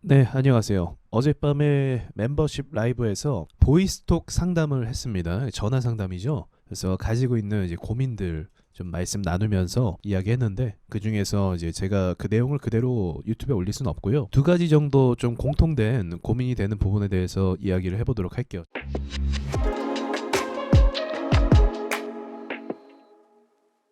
네, 안녕하세요. 어젯밤에 멤버십 라이브에서 보이스톡 상담을 했습니다. 전화 상담이죠. 그래서 가지고 있는 이제 고민들 좀 말씀 나누면서 이야기했는데 그 중에서 이제 제가 그 내용을 그대로 유튜브에 올릴 수는 없고요. 두 가지 정도 좀 공통된 고민이 되는 부분에 대해서 이야기를 해보도록 할게요.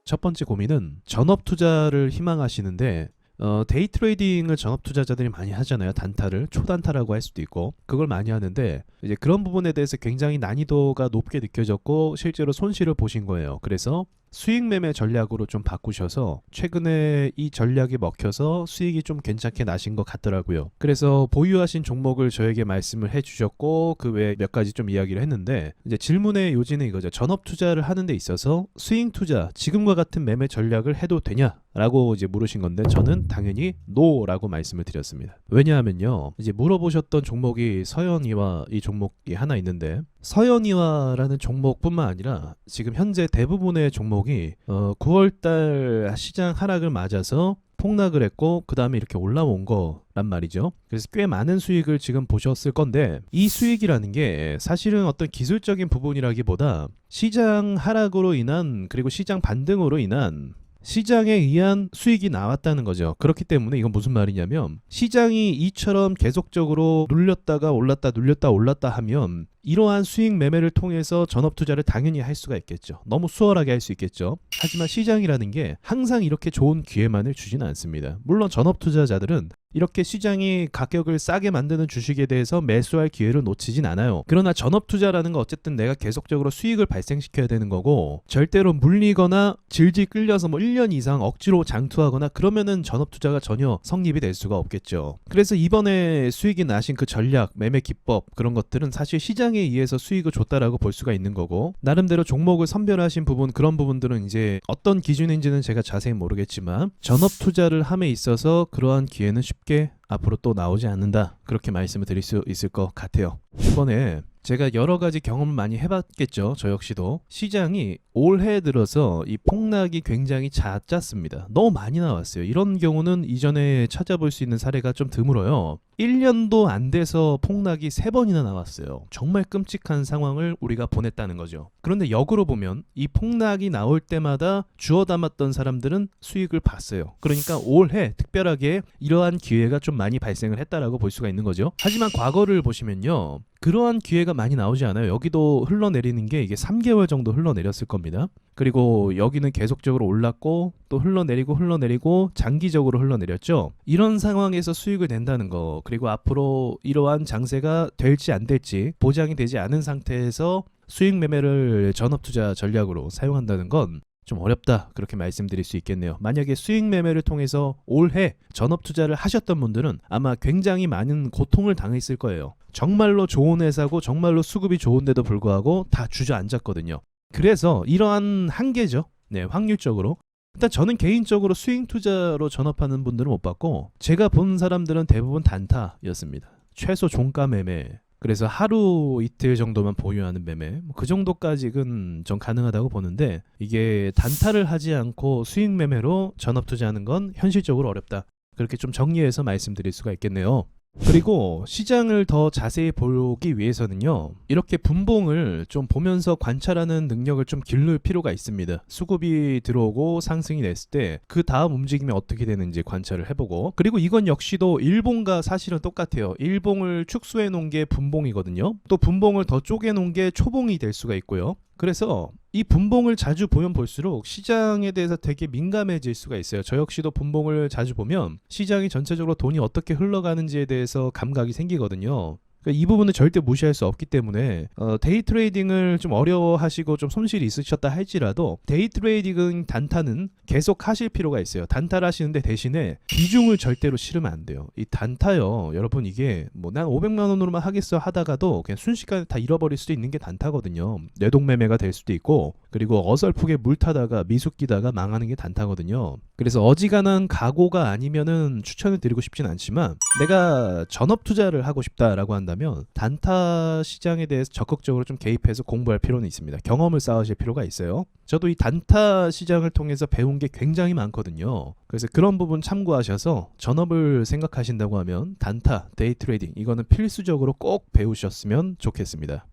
첫 번째 고민은 전업 투자를 희망하시는데 어, 데이 트레이딩을 전업 투자자들이 많이 하잖아요. 단타를 초단타라고 할 수도 있고 그걸 많이 하는데 이제 그런 부분에 대해서 굉장히 난이도가 높게 느껴졌고 실제로 손실을 보신 거예요. 그래서 수익 매매 전략으로 좀 바꾸셔서 최근에 이 전략이 먹혀서 수익이 좀 괜찮게 나신 것 같더라고요. 그래서 보유하신 종목을 저에게 말씀을 해주셨고 그 외에 몇 가지 좀 이야기를 했는데 이제 질문의 요지는 이거죠. 전업 투자를 하는 데 있어서 스윙 투자 지금과 같은 매매 전략을 해도 되냐? 라고 이제 물으신 건데 저는 당연히 노라고 말씀을 드렸습니다. 왜냐하면요. 이제 물어보셨던 종목이 서현이와 이 종목이 하나 있는데 서현이와라는 종목뿐만 아니라 지금 현재 대부분의 종목이 어 9월달 시장 하락을 맞아서 폭락을 했고 그 다음에 이렇게 올라온 거란 말이죠. 그래서 꽤 많은 수익을 지금 보셨을 건데 이 수익이라는 게 사실은 어떤 기술적인 부분이라기보다 시장 하락으로 인한 그리고 시장 반등으로 인한 시장에 의한 수익이 나왔다는 거죠. 그렇기 때문에 이건 무슨 말이냐면 시장이 이처럼 계속적으로 눌렸다가 올랐다 눌렸다 올랐다 하면 이러한 수익 매매를 통해서 전업 투자를 당연히 할 수가 있겠죠. 너무 수월하게 할 수 있겠죠. 하지만 시장이라는 게 항상 이렇게 좋은 기회만을 주지는 않습니다. 물론 전업 투자자들은 이렇게 시장이 가격을 싸게 만드는 주식에 대해서 매수할 기회를 놓치진 않아요. 그러나 전업 투자라는 건 어쨌든 내가 계속적으로 수익을 발생시켜야 되는 거고 절대로 물리거나 질질 끌려서 뭐 1년 이상 억지로 장투하거나 그러면은 전업 투자가 전혀 성립이 될 수가 없겠죠. 그래서 이번에 수익이 나신 그 전략, 매매 기법 그런 것들은 사실 시장에 의해서 수익을 줬다라고 볼 수가 있는 거고 나름대로 종목을 선별하신 부분 그런 부분들은 이제 어떤 기준인지는 제가 자세히 모르겠지만 전업 투자를 함에 있어서 그러한 기회는 쉽게 앞으로 또 나오지 않는다 그렇게 말씀을 드릴 수 있을 것 같아요 이번에 제가 여러 가지 경험을 많이 해봤겠죠. 저 역시도 시장이 올해 들어서 이 폭락이 굉장히 잦았습니다. 너무 많이 나왔어요. 이런 경우는 이전에 찾아볼 수 있는 사례가 좀 드물어요. 1년도 안 돼서 폭락이 3번이나 나왔어요. 정말 끔찍한 상황을 우리가 보냈다는 거죠. 그런데 역으로 보면 이 폭락이 나올 때마다 주워 담았던 사람들은 수익을 봤어요. 그러니까 올해 특별하게 이러한 기회가 좀 많이 발생을 했다라고 볼 수가 있는 거죠. 하지만 과거를 보시면요. 그러한 기회가 많이 나오지 않아요. 여기도 흘러내리는 게 이게 3개월 정도 흘러내렸을 겁니다. 그리고 여기는 계속적으로 올랐고 또 흘러내리고 흘러내리고 장기적으로 흘러내렸죠. 이런 상황에서 수익을 낸다는 거 그리고 앞으로 이러한 장세가 될지 안 될지 보장이 되지 않은 상태에서 수익 매매를 전업 투자 전략으로 사용한다는 건 좀 어렵다 그렇게 말씀드릴 수 있겠네요. 만약에 수익 매매를 통해서 올해 전업 투자를 하셨던 분들은 아마 굉장히 많은 고통을 당했을 거예요. 정말로 좋은 회사고 정말로 수급이 좋은데도 불구하고 다 주저앉았거든요. 그래서 이러한 한계죠. 네, 확률적으로. 일단 저는 개인적으로 수익 투자로 전업하는 분들은 못 봤고 제가 본 사람들은 대부분 단타였습니다. 최소 종가 매매. 그래서 하루 이틀 정도만 보유하는 매매 뭐 그 정도까지는 전 가능하다고 보는데 이게 단타를 하지 않고 수익 매매로 전업 투자하는 건 현실적으로 어렵다. 그렇게 좀 정리해서 말씀드릴 수가 있겠네요. 그리고 시장을 더 자세히 보기 위해서는요, 이렇게 분봉을 좀 보면서 관찰하는 능력을 좀 기를 필요가 있습니다. 수급이 들어오고 상승이 냈을 때 그 다음 움직임이 어떻게 되는지 관찰을 해보고, 그리고 이건 역시도 일봉과 사실은 똑같아요. 일봉을 축소해 놓은 게 분봉이거든요. 또 분봉을 더 쪼개 놓은 게 초봉이 될 수가 있고요. 그래서 이 분봉을 자주 보면 볼수록 시장에 대해서 되게 민감해질 수가 있어요. 저 역시도 분봉을 자주 보면 시장이 전체적으로 돈이 어떻게 흘러가는지에 대해서 감각이 생기거든요. 그러니까 이 부분은 절대 무시할 수 없기 때문에 어, 데이 트레이딩을 좀 어려워하시고 좀 손실이 있으셨다 할지라도 데이 트레이딩 단타는 계속 하실 필요가 있어요. 단타를 하시는데 대신에 비중을 절대로 실으면 안 돼요. 이 단타요, 여러분 이게 뭐 난 500만 원으로만 하겠어 하다가도 그냥 순식간에 다 잃어버릴 수도 있는 게 단타거든요. 뇌동매매가 될 수도 있고 그리고 어설프게 물 타다가 미숙 끼다가 망하는 게 단타거든요. 그래서 어지간한 각오가 아니면은 추천을 드리고 싶진 않지만 내가 전업 투자를 하고 싶다라고 한다면 단타 시장에 대해서 적극적으로 좀 개입해서 공부할 필요는 있습니다. 경험을 쌓으실 필요가 있어요. 저도 이 단타 시장을 통해서 배운 게 굉장히 많거든요. 그래서 그런 부분 참고하셔서 전업을 생각하신다고 하면 단타, 데이 트레이딩 이거는 필수적으로 꼭 배우셨으면 좋겠습니다.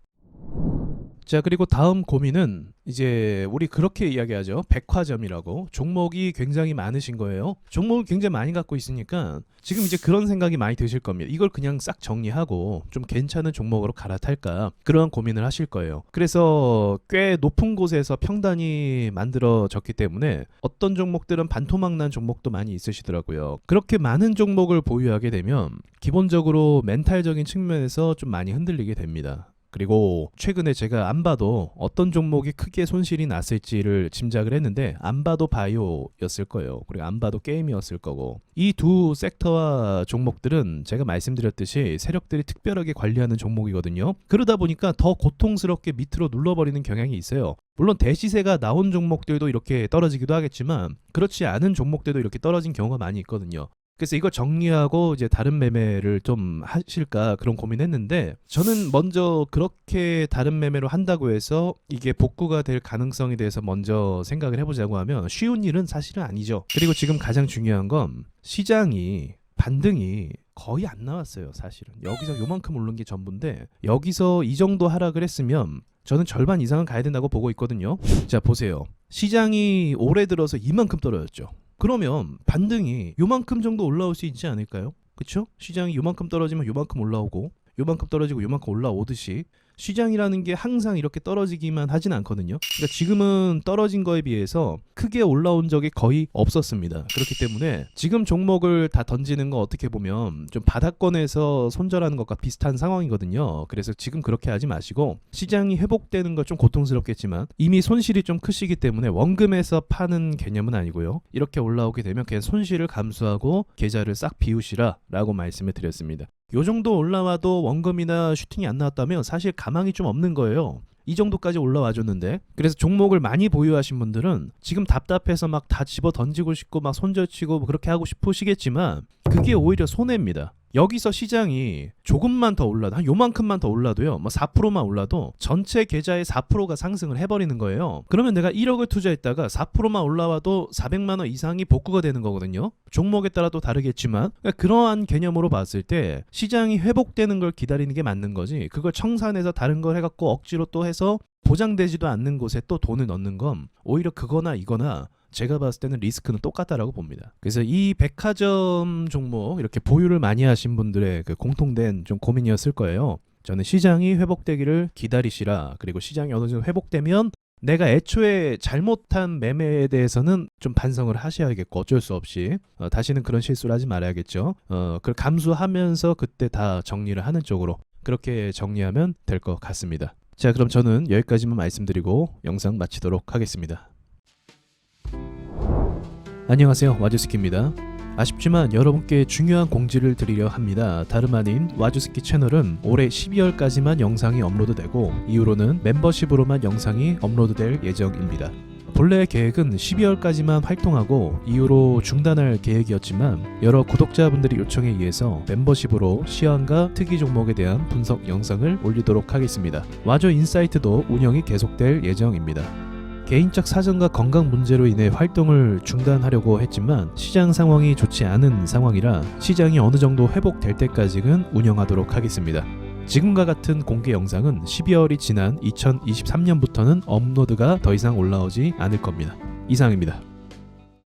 자 그리고 다음 고민은 이제 우리 그렇게 이야기하죠. 백화점이라고. 종목이 굉장히 많으신 거예요. 종목을 굉장히 많이 갖고 있으니까 지금 이제 그런 생각이 많이 드실 겁니다. 이걸 그냥 싹 정리하고 좀 괜찮은 종목으로 갈아탈까 그러한 고민을 하실 거예요. 그래서 꽤 높은 곳에서 평단이 만들어졌기 때문에 어떤 종목들은 반토막 난 종목도 많이 있으시더라고요. 그렇게 많은 종목을 보유하게 되면 기본적으로 멘탈적인 측면에서 좀 많이 흔들리게 됩니다 그리고 최근에 제가 안 봐도 어떤 종목이 크게 손실이 났을지를 짐작을 했는데 안 봐도 바이오였을 거예요. 그리고 안 봐도 게임이었을 거고 이 두 섹터와 종목들은 제가 말씀드렸듯이 세력들이 특별하게 관리하는 종목이거든요. 그러다 보니까 더 고통스럽게 밑으로 눌러버리는 경향이 있어요. 물론 대시세가 나온 종목들도 이렇게 떨어지기도 하겠지만 그렇지 않은 종목들도 이렇게 떨어진 경우가 많이 있거든요. 그래서 이걸 정리하고 이제 다른 매매를 좀 하실까 그런 고민했는데 저는 먼저 그렇게 다른 매매로 한다고 해서 이게 복구가 될 가능성에 대해서 먼저 생각을 해보자고 하면 쉬운 일은 사실은 아니죠. 그리고 지금 가장 중요한 건 시장이 반등이 거의 안 나왔어요 사실은. 여기서 요만큼 오른 게 전부인데 여기서 이 정도 하락을 했으면 저는 절반 이상은 가야 된다고 보고 있거든요. 자 보세요. 시장이 올해 들어서 이만큼 떨어졌죠 그러면 반등이 요만큼 정도 올라올 수 있지 않을까요? 그쵸? 시장이 요만큼 떨어지면 요만큼 올라오고 요만큼 떨어지고 요만큼 올라오듯이 시장이라는 게 항상 이렇게 떨어지기만 하진 않거든요. 그러니까 지금은 떨어진 거에 비해서 크게 올라온 적이 거의 없었습니다. 그렇기 때문에 지금 종목을 다 던지는 거 어떻게 보면 좀 바닥권에서 손절하는 것과 비슷한 상황이거든요. 그래서 지금 그렇게 하지 마시고 시장이 회복되는 건좀 고통스럽겠지만 이미 손실이 좀 크시기 때문에 원금에서 파는 개념은 아니고요. 이렇게 올라오게 되면 그냥 손실을 감수하고 계좌를 싹 비우시라라고 말씀을 드렸습니다. 요 정도 올라와도 원금이나 슈팅이 안 나왔다면 사실 가망이 좀 없는 거예요. 이 정도까지 올라와 줬는데 그래서 종목을 많이 보유하신 분들은 지금 답답해서 막 다 집어 던지고 싶고 막 손절치고 뭐 그렇게 하고 싶으시겠지만 그게 오히려 손해입니다. 여기서 시장이 조금만 더 올라도 한 요만큼만 더 올라도요. 뭐 4%만 올라도 전체 계좌의 4%가 상승을 해버리는 거예요. 그러면 내가 1억을 투자했다가 4%만 올라와도 400만 원 이상이 복구가 되는 거거든요. 종목에 따라 또 다르겠지만 그러니까 그러한 개념으로 봤을 때 시장이 회복되는 걸 기다리는 게 맞는 거지. 그걸 청산해서 다른 걸 해갖고 억지로 또 해서 보장되지도 않는 곳에 또 돈을 넣는 건 오히려 그거나 이거나 제가 봤을 때는 리스크는 똑같다라고 봅니다. 그래서 이 백화점 종목 이렇게 보유를 많이 하신 분들의 그 공통된 좀 고민이었을 거예요. 저는 시장이 회복되기를 기다리시라. 그리고 시장이 어느 정도 회복되면 내가 애초에 잘못한 매매에 대해서는 좀 반성을 하셔야겠고 어쩔 수 없이 어, 다시는 그런 실수를 하지 말아야겠죠. 어, 그걸 감수하면서 그때 다 정리를 하는 쪽으로 그렇게 정리하면 될 것 같습니다. 자, 그럼 저는 여기까지만 말씀드리고 영상 마치도록 하겠습니다. 안녕하세요. 와주스키입니다. 아쉽지만 여러분께 중요한 공지를 드리려 합니다. 다름 아닌 와주스키 채널은 올해 12월까지만 영상이 업로드되고 이후로는 멤버십으로만 영상이 업로드될 예정입니다. 본래 계획은 12월까지만 활동하고 이후로 중단할 계획이었지만 여러 구독자분들의 요청에 의해서 멤버십으로 시황과 특이 종목에 대한 분석 영상을 올리도록 하겠습니다. 와조 인사이트도 운영이 계속될 예정입니다. 개인적 사정과 건강 문제로 인해 활동을 중단하려고 했지만 시장 상황이 좋지 않은 상황이라 시장이 어느 정도 회복될 때까지는 운영하도록 하겠습니다. 지금과 같은 공개 영상은 12월이 지난 2023년부터는 업로드가 더 이상 올라오지 않을 겁니다. 이상입니다.